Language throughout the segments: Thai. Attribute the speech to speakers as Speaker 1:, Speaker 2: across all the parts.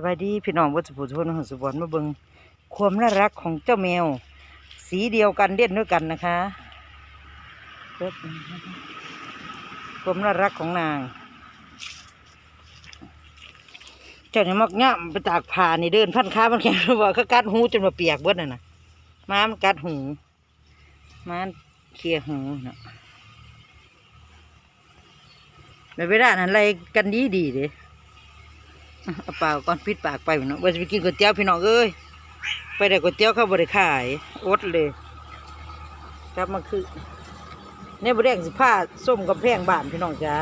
Speaker 1: สวัสดีพี่น้องวัชพุทนหัสุบรมาเบิงความน่ารักของเจ้าแมว สีเดียวกันเด่นด้วยกันนะคะความน่ารักของนาง เจ้าเนี่ยมักง่ามไปตากผ้านี่เดินพันขามันแข็งว่าเขากัดหูจนมาเปียกเบิดน่ะนะม้ามันกัดหูม้าเคลียร์หูเน่ะไม่ไปได้นั่นอะไรกันดีดีเด้ เอาเปล่าก่อนปิดปากไปเนาะว่าจะไปกินก๋วยเตี๋ยวพี่น้องเอ้ยไปได้ก๋วยเตี๋ยวเขาบริขายอดเลยกลับมาคือเนี่ยบริแดงสิผ้าส้มกับแพงบานพี่น้องจ้า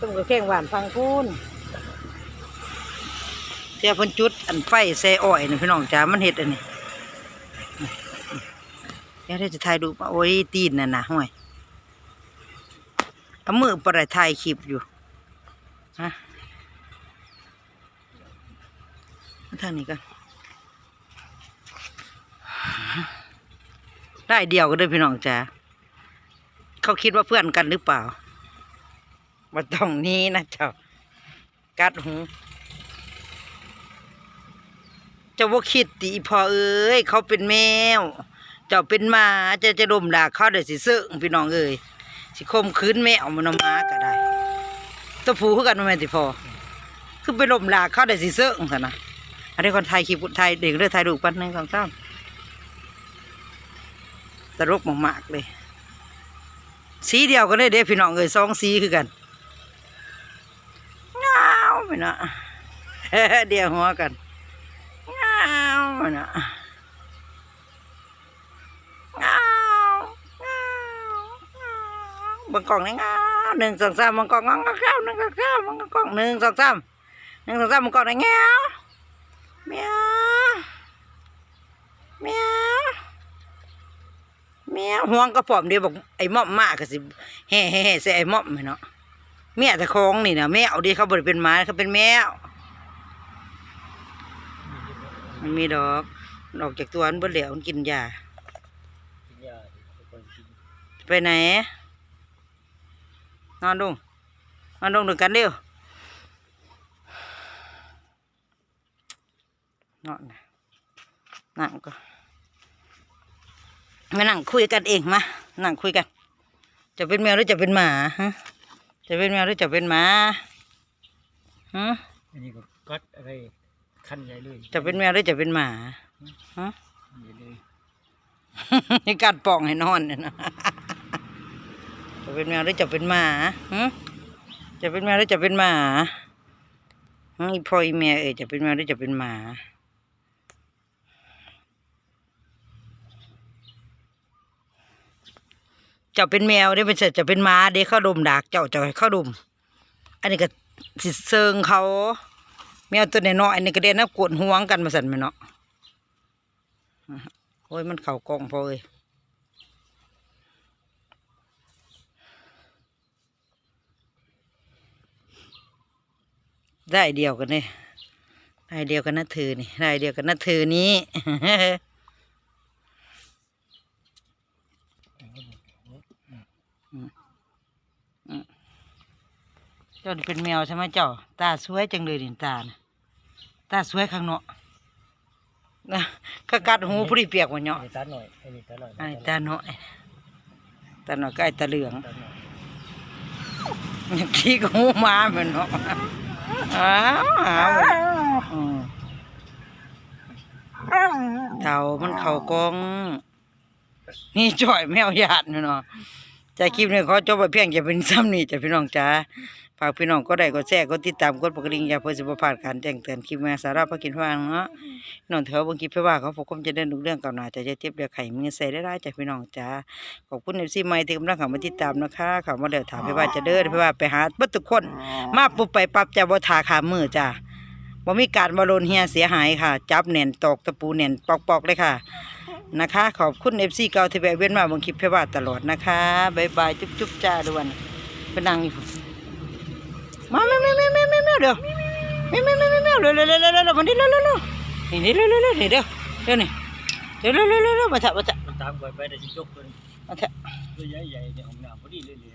Speaker 1: ส้มกับแพงบานฟังพูนเจ้าเพิ่นจุดอันไฟแซ่อ้อยนี่พี่น้องจ้ามันเห็ดอันนี้เดี๋ยวจะถ่ายดูปโอ้ยตีนน่ะนะห่วยเอามือประถ่ายคลิปอยู่ฮะ มา ทางนี้กันได้เดียวก็ได้พี่น้องจ้าเขาคิดว่าเพื่อนกันหรือเปล่ามาตรงนี้นะเจ้ากัดหูเจ้าว่าคิดตีพอเอ้ยเขาเป็นแมว เจ้าเป็นหมาจะจะดมด่าเขาได้สิเสื่องพี่น้องเอ้ยสิคมคืนแมวมันเอามาก็ได้ตัวผูคือกันมาแม่นสิพอคือไปลมด่าเขาได้สิเสื่องกันนะ อันนี้คนไทยคลิปไทยเด็กเลือไทยดูปันหนึ่งสองสามตลกมากๆเลย สีเดียวกันเลยเด้พี่น้องเอ้ยสองสีคือกันเงาไปเนาะเดียวหัวกันเงาไปเนาะเงาเงาเงาบางกล่องนี่เงาหนึ่งสองสามบางกล่องเงาเงาเงาหนึ่งเงาเงาบางกล่องหนึ่งสองสามหนึ่งสองสามบางกล่องนี่เงา เมียวเมียวเมียวห่วงกระป๋อมเดียวบอกไอ้ม่อมมากก็สิแห่แห่แห่ใส่ไอ้ม่อมเนาะเมียแต่คองนี่นะแมวดีเขาบริเป็นหมาเขาเป็นแมวมันมีดอกมันอกจากตัวมันเบิ่เหลวมันกินยา
Speaker 2: กินยา
Speaker 1: ไปไหนนอนลงนอนลงด้วยกันเร็ว นอนนะนั่งก็มานั่งคุยกันเองมานั่งคุยกัน จะเป็นแมวหรือจะเป็นหมาฮะจะเป็นแมวหรือจะเป็นหมาฮะ
Speaker 2: อันนี้ก็กัดอะไรคันใหญ่เลย
Speaker 1: จะเป็นแมวหรือจะเป็นหมาฮะ
Speaker 2: ใหญ่เลย
Speaker 1: นี่กัดป่องให้นอนเนี่ยนะจะเป็นแมวหรือจะเป็นหมาหึจะเป็นแมวหรือจะเป็นหมาหึอีพ่ออีแม่เอ๋ยจะเป็นแมวหรือจะเป็นหมา จ้าเป็นแมวเด้เป็นเสร็จจะเป็นหมาเด้เข้าดมดาก เจ้าเจ้าให้เข้าดม อันนี้ก็สิเซิงเขา แมวตัวน้อยอันนี้ก็เด่นนับกวนห่วงกันมาสั่นไหมเนาะโอ้ยมันเข่ากองพอเลยได้เดียวกันเนี่ยได้เดียวกันนะเธอนี่ได้เดียวกันนะเธอนี้ เจ้านี่เป็นแมวใช่ไหมเจ้า ตาสวยจังเลยนี่ตานะตาสวยข้างเนาะนะก็กัดหูพอดีเปียกหมดเนาะ
Speaker 2: อันนี้ตาหน่อยอันนี้ตาหน่อย
Speaker 1: ไอ้ตาน้อยตาน้อยก็ไอ้ตาเหลือง
Speaker 2: ตาหน่อย
Speaker 1: อย่างขี้ก็หูหมาเหมือนเนาะอ้าวอ้าวอืมเต่ามันเข่ากอง นี่จ่อยแมวหยาดเนาะ ใจคลิปนี้ขอจบไปเพียงจะเป็นซ้ำนี่จะพี่น้องจ๋าฝากพี่น้องก็ได้ก็แชร์ก็ติดตามกดปกกระดิ่งอย่าเพื่อสิบพลาดการแจ้งเตือนคลิปมาสาระพักกินฟังเนาะน้องเถอะบางคลิปเพื่อว่าเขาผมคงจะได้ดูเรื่องเก่าหนาจะจะเจ็บเดือดไข่มือใส่ได้ได้จากพี่น้องจ๋าขอบคุณเอฟซีใหม่ที่กำลังเข้ามาติดตามนะคะเข้ามาเดี๋ยวถามไปว่าจะเดินไปว่าไปหาเบัดทุกคน มาปุ๊บไปปั๊บจะบ่ทาขามือจ้าบ่มีการบอลนเฮียเสียหายค่ะ จับแน่นตอกตะปูแน่นปอกๆเลยค่ะ นะคะ ขอบคุณเอฟซีเก่าที่แวะเว้นมาบางคลิปเพว่าตลอดนะคะบายบายจุ๊บจุ๊บจ้าด่วนไปนั่งอยู่มาแม่แม่แม่แม่แม่แม่เดี๋ยวแม่แม่แม่แม่แม่เร็วเร็วเร็วเร็วเร็วมาดิเร็วเร็วเร็วนี่นี่เร็วเร็วเร็วนี่เดี๋ยวเดี๋ยวนี่เร็วเร็วเร็วเร็วมาเถอะมาเถอะ
Speaker 2: มันตามก่อนไปแต่ชิจกตัวนี้
Speaker 1: มาเถอะ
Speaker 2: ตัวใหญ่ๆในห้องน้ำพอดีเลยเลย